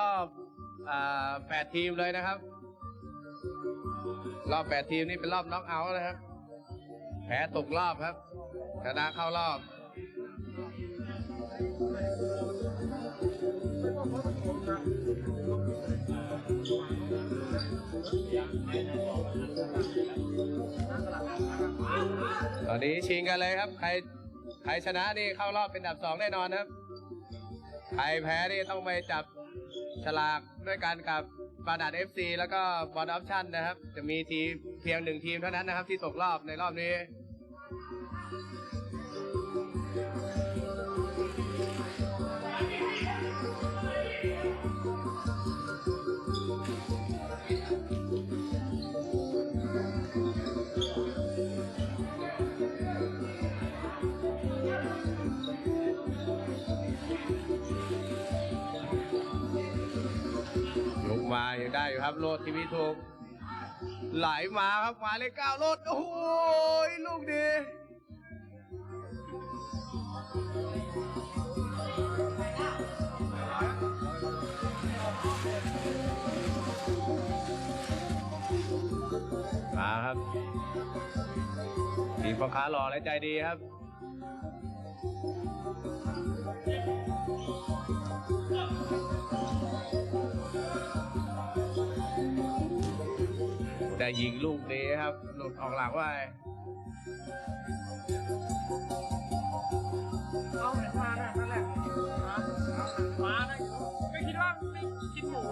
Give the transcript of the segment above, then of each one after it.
รอบอแปดทีมเลยนะครับ รอบแปดทีมนี่เป็นรอบน็อกเอาท์นะครับ แพ้ตกรอบครับ ชนะเข้ารอบ ตอนนี้ชิงกันเลยครับ ใคร ใครชนะนี่เข้ารอบเป็นอันดับสองแน่นอนครับ ใครแพ้นี่ต้องไปจับ ฉลากด้วยกันกับปาดาดเอฟซีแล้วก็บอลออปชั่นนะครับ จะมีทีมเพียงหนึ่งทีมเท่านั้นนะครับ ที่ตกรอบในรอบนี้ อยู่ครับ โลดทีวีถูกไหลมาครับมาเลยเก้าโลดโอ้โหลูกดีมาครับทีมพ่อค้าหล่อและใจดีครับ ได้ยิงลูกนี้ครับ หลุดออกหลังไปเอาเหมือนมาได้นั่นแหละมาได้ไม่คิดว่าไม่กินหมู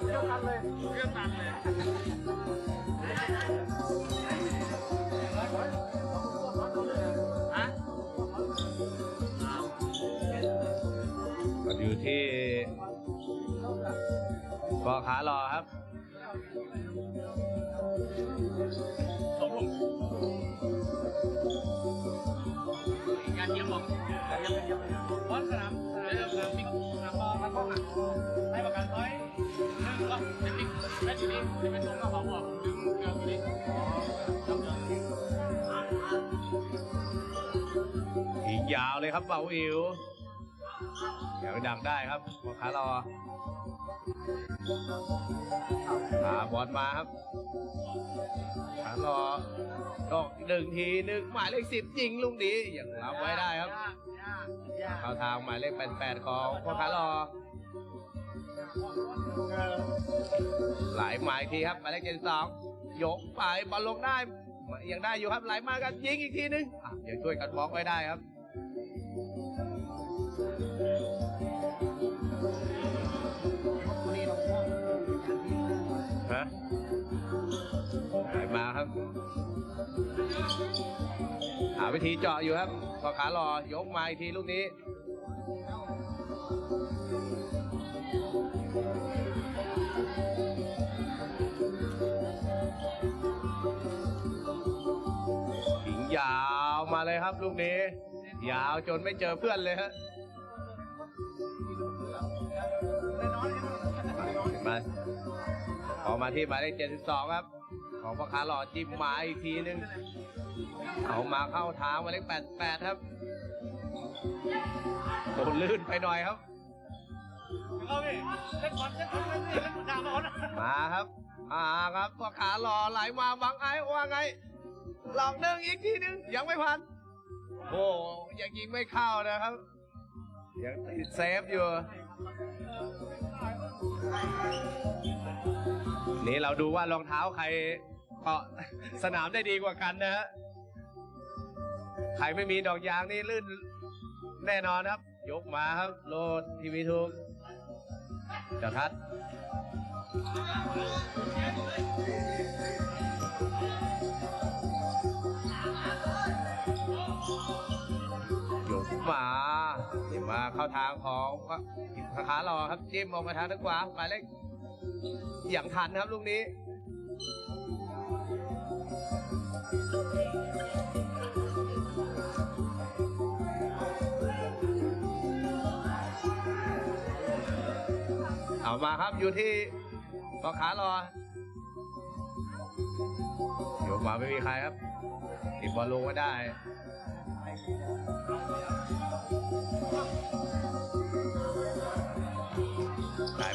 เกี่ยวกันเลยเกี่ยวกันเลยฮะมันอยู่ที่พ่อค้ารอครับ สมผมงานเยี่ยมบอกบอลสนามสนามสนามบิ๊กสนามบอลกันบ้างอะให้ประกันร้อยหนึ่งก็จะบิ๊กแม่ทีนี้จะเป็นตรงกับของบอกดึงเกลือนี้จำเดือนอีกยาวเลยครับเบาอิ๋ว เดี๋ยวดักได้ครับพ่อค้ารอหาบอลมาครับขารอตกหนึ่งทีหนึ่งหมายเลขสิบยิงลูกนี้ยังรับไว้ได้ครับ เข้าทางหมายเลขแปดแปดของพ่อค้ารอหลายหมายทีครับหมายเลขเจ็ดสองยกไปบอลลงได้ยังได้อยู่ครับไหลมากันยิงอีกทีนึงอยังช่วยกันบล็อกไว้ได้ครับ วิธีเจาะอยู่ครับพอขาหลอยกมาอีกทีลูกนี้ ถิงยาวมาเลยครับลูกนี้ ยาวจนไม่เจอเพื่อนเลยฮะมาพอมาที่หมายเลขเจ็ดสิบสองครับ ของพ่อค้าหล่อจิ้มมาอีกทีนึง เอามาเข้าทางหมายเลขแปดแปดครับโดนลื่นไปหน่อยครับ มาครับ มาครับพ่อขาหล่อไหลมาบังไอ้ว่าไง หลอกหนึ่งอีกทีหนึงยังไม่พัน โอ้ยังยิงไม่เข้านะครับ ยังติดเซฟอยู่นี่เราดูว่ารองเท้าใคร เกาะสนามได้ดีกว่ากันนะฮะใครไม่มีดอกยางนี่ลื่นแน่นอนครับ ยกมาครับ โลดทีวีทูกเจ้าทัดยกมาจิ้มมาเข้าทางของขาขาหล่อครับจิ้มออกมาทางทางขวาหมายเลขอย่างทันครับลูกนี้ เอามาครับอยู่ที่พ่อขารอยกมาไม่มีใครครับ ติดบอลลงไว้ได้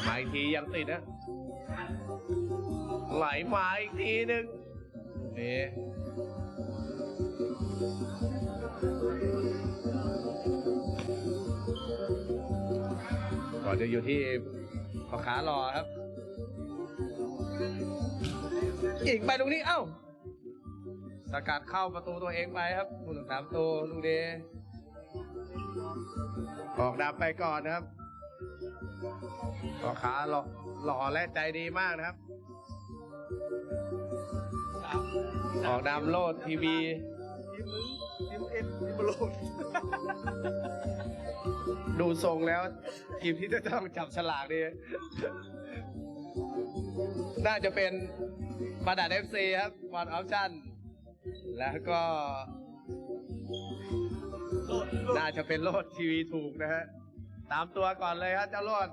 มาอีกทียังติดนะไหลมาอีกทีหนึ่ง นี่ก่อนจะอยู่ที่พ่อขารอครับ อีกไปตรงนี้เอ้าสกัดเข้าประตูตัวเองไปครับผู้รักษาประตูลุงเดชออกดับไปก่อนนะครับพ่อขาหล่อหล่อและใจดีมากนะครับ ออกดำโลดทีวีทีมมึงทีมเอ็นทีมบอลลูนดูทรงแล้ว ทีมที่จะต้องจับฉลากดีน่าจะเป็นบาดาเอฟซีครับบอลออปชั่น แล้วก็ น่าจะเป็นโลดทีวีถูกนะฮะ ตามตัวก่อนเลยครับเจ้าโลด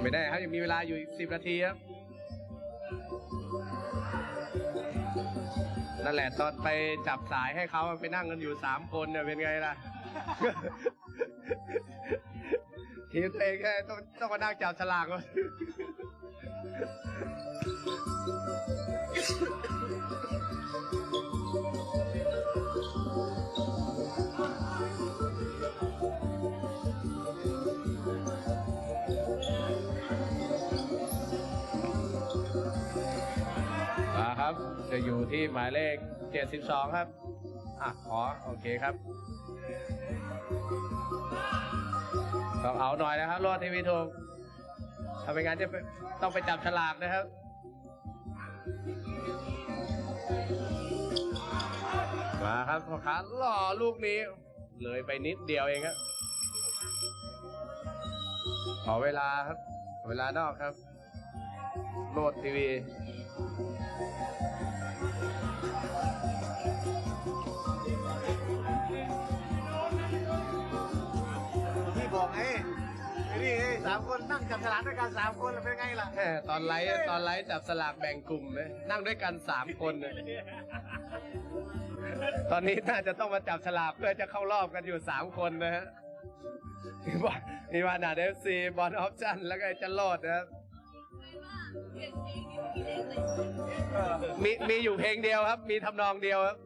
ไม่ได้ครับยังมีเวลาอยู่อีกสิบนาทีครับ นั่นแหละตอนไปจับสายให้เขาไปนั่งกันอยู่สามคนเนี่ยเป็นไงล่ะ ทีมตัวเองแค่ต้องต้องมานั่งจับฉลากวะม ครับ จะอยู่ที่หมายเลข 72 ครับอะขอโอเคครับต้องเอาหน่อยนะครับรอดทีวีถูกถ้าไม่งั้นจะต้องไปจับฉลากนะครับมาครับพ่อค้าหล่อลูกนี้ เลยไปนิดเดียวเองครับขอเวลาครับ เวลานอกครับ โลดทีวี พี่บอกไงไอ้นี่ไงสามคนนั่งจับฉลากด้วยกันสามคนแล้วเป็นไงล่ะ แหม่ตอนไลฟ์ตอนไลฟ์จับสลากแบ่งกลุ่มเลยนั่งด้วยกันสามคนเลยตอนนี้น่าจะต้องมาจับฉลากเพื่อจะเข้ารอบกันอยู่สามคนนะฮะมีว่ามีว่านาเดฟซีบอลออปชั่นแล้วก็ไอ้จันโลดนะครับ มีมีอยู่เพลงเดียวครับ มีทำนองเดียวครับ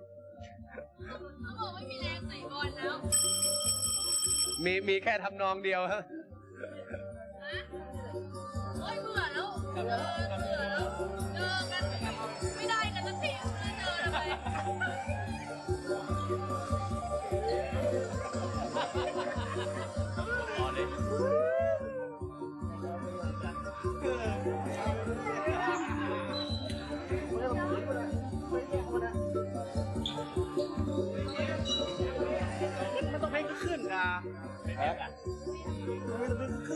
เขาบอกไม่มีแรงใส่บอลแล้ว มีมีแค่ทำนองเดียวครับโอ้ยเบื่อแล้วเออเบื่อ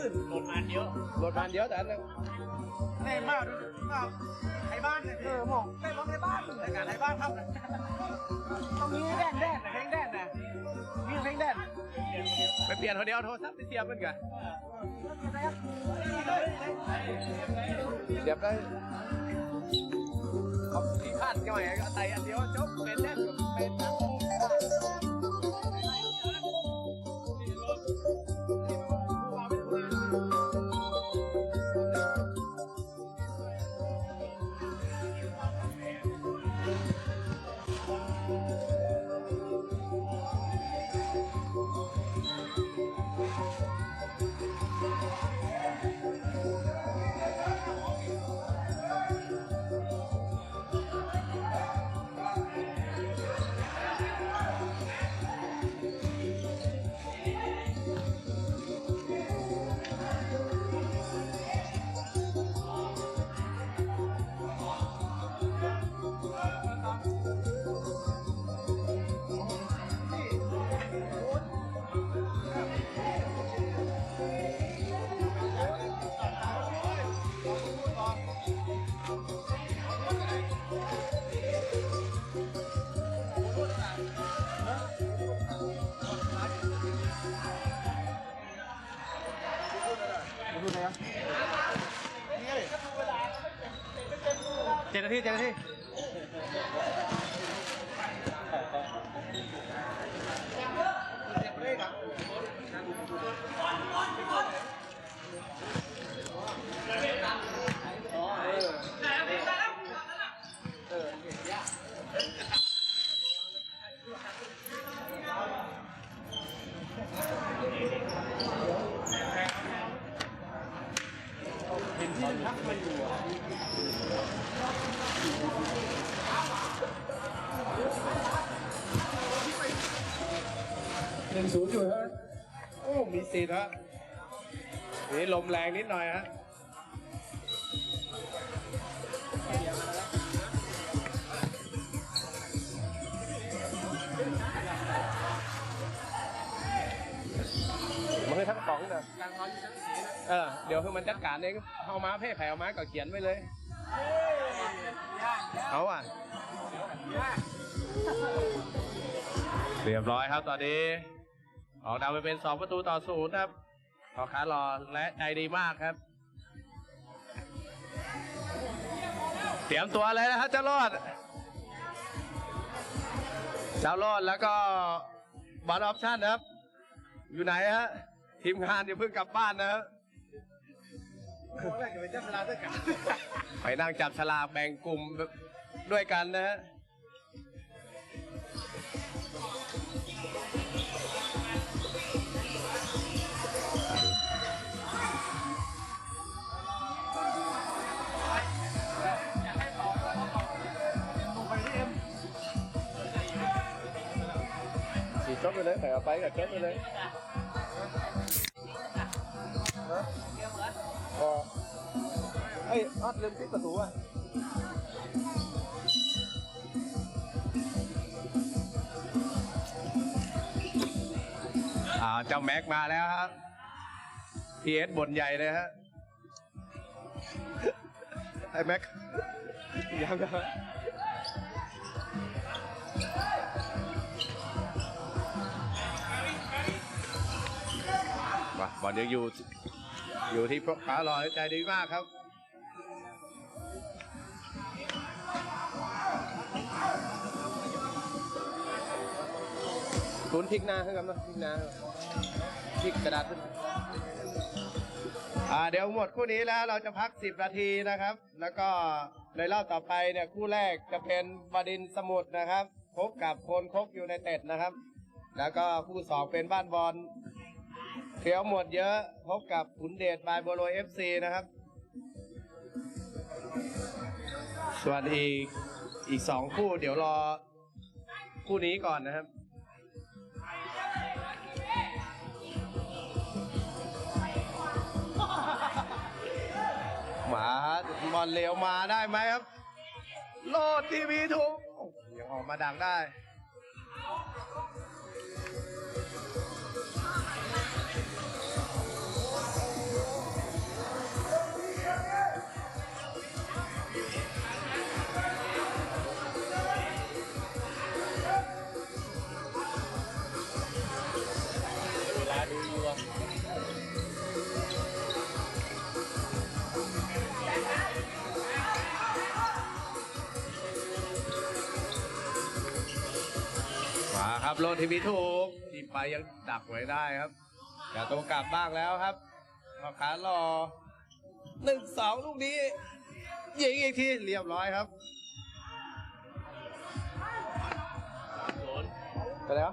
ลงขึ้นโดนมาเยอะรถมันเดียวแต่อันนั้นแน่มากด้วยมากไทยบ้านเนี่ยเออหมองเต้นร้องไทยบ้านรายการไทยบ้านทำนะต้องมีแดนแดนนะเพลงแดนนะมีเพลงแดนไปเปลี่ยนคนเดียวโทรศัพท์ไปเสียบมันกันเสียบได้ขอบที่พลาดหน่อยก็ใส่อันเดียวจบ เจ็ดนาทีเจ็ดนาที ศูนย์อยู่ฮะโอ้ มีสิทธิ์ฮะนี่ลมแรงนิดหน่อยฮะมันคือทั้งสองนะเออ เดี๋ยวคือมันจัดการเองเอามาเพ่แผ่เอามาก็เขียนไว้เลย เอาอะ เรียบร้อยครับตอนนี้ ออกดาวไปเป็นสองประตูต่อศูนย์ครับขอขารอและใจดีมากครับ เตรียมตัวเลยนะครับเจ้ารอด เจ้ารอดแล้วก็บอลออปชั่นนะครับ อยู่ไหนฮะทีมงานอย่าเพิ่งกลับบ้านนะครับไปนั่งจับฉลากแบ่งกลุ่มด้วยกันนะฮะ ฉีดจดไปเลยใส่เอาไปกับจดไปเลยพอเอ้ยออดลืมปิดประตูอะอ่าเจ้าแม็กมาแล้วครับพีเอสบนใหญ่เลยฮะไอ้แม็กยังครับ บอลยังอยู่อยู่ที่พวกขาลอยใจดีมากครับคุณพลิกหน้าให้กันนะพลิกหน้าพลิกกระดาษขึ้นอ่าเดี๋ยวหมดคู่นี้แล้วเราจะพัก10นาทีนะครับ แล้วก็ในรอบต่อไปเนี่ยคู่แรกจะเป็นบดินสมุทรนะครับ พบกับโคนคกอยู่ในเต็ดนะครับ แล้วก็คู่สองเป็นบ้านบอล เขียวหมดเยอะพบกับขุนเดชบายโบโลเอฟซีนะครับ ส่วนอีกอีกสองคู่ เดี๋ยวรอคู่นี้ก่อนนะครับหมาบอลเร็วมาได้ไหมครับ โลดทีวีถูกยังออกมาดังได้ รับโลทีวีถูกทีมไปยังดักไว้ได้ครับอย่าตัวกลับบ้างแล้วครับพอขารอหนึ่งสองลูกนี้ยิงอีกทีเรียบร้อยครับศูนย์ไปแล้ว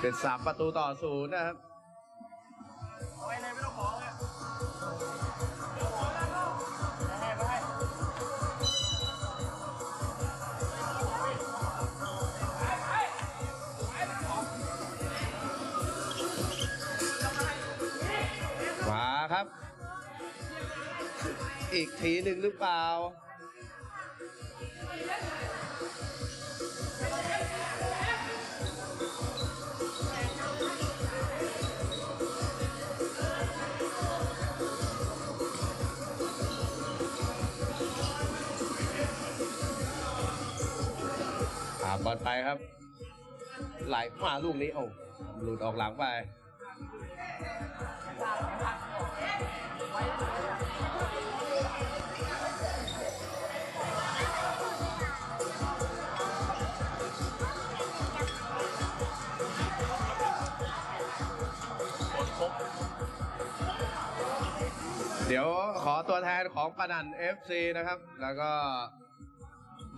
เป็นสามประตูต่อศูนย์นะครับ อีกทีหนึ่งหรือเปล่า อ่าบอลไปครับ ไหลมาลูกนี้โอ้หลุดออกหลังไป เดี๋ยวขอตัวแทนของปนัน FC นะครับ แล้วก็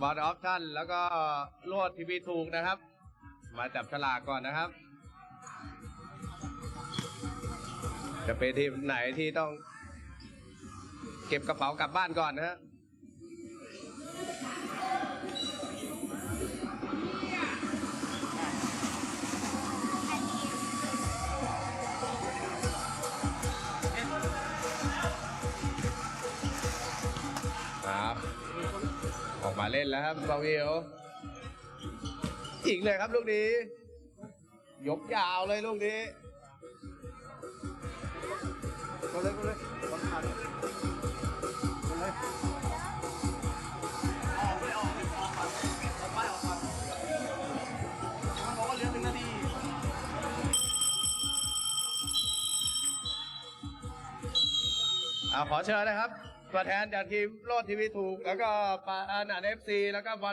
บอลออฟชั่นแล้วก็ลวดทีวีถูกนะครับ มาจับฉลากก่อนนะครับ จะเป็นทีมไหนที่ต้อง เก็บกระเป๋ากลับบ้านก่อนนะฮะ ออกมาเล่นแล้วครับบาวิโออีกเลยครับลูกนี้ ยกยาวเลยลูกนี้ก็เลยก็เลยบอลขาดก็เลยออกไม่ออกไม่ออกก่อนออกไปออกก่อนมันบอกว่าเหลือหนึ่งนาทีอ่าขอเชิญนะครับ ตัวแทนจากทีมโลดทีวีถูก แล้วก็ปานันเอฟซีแล้วก็บอล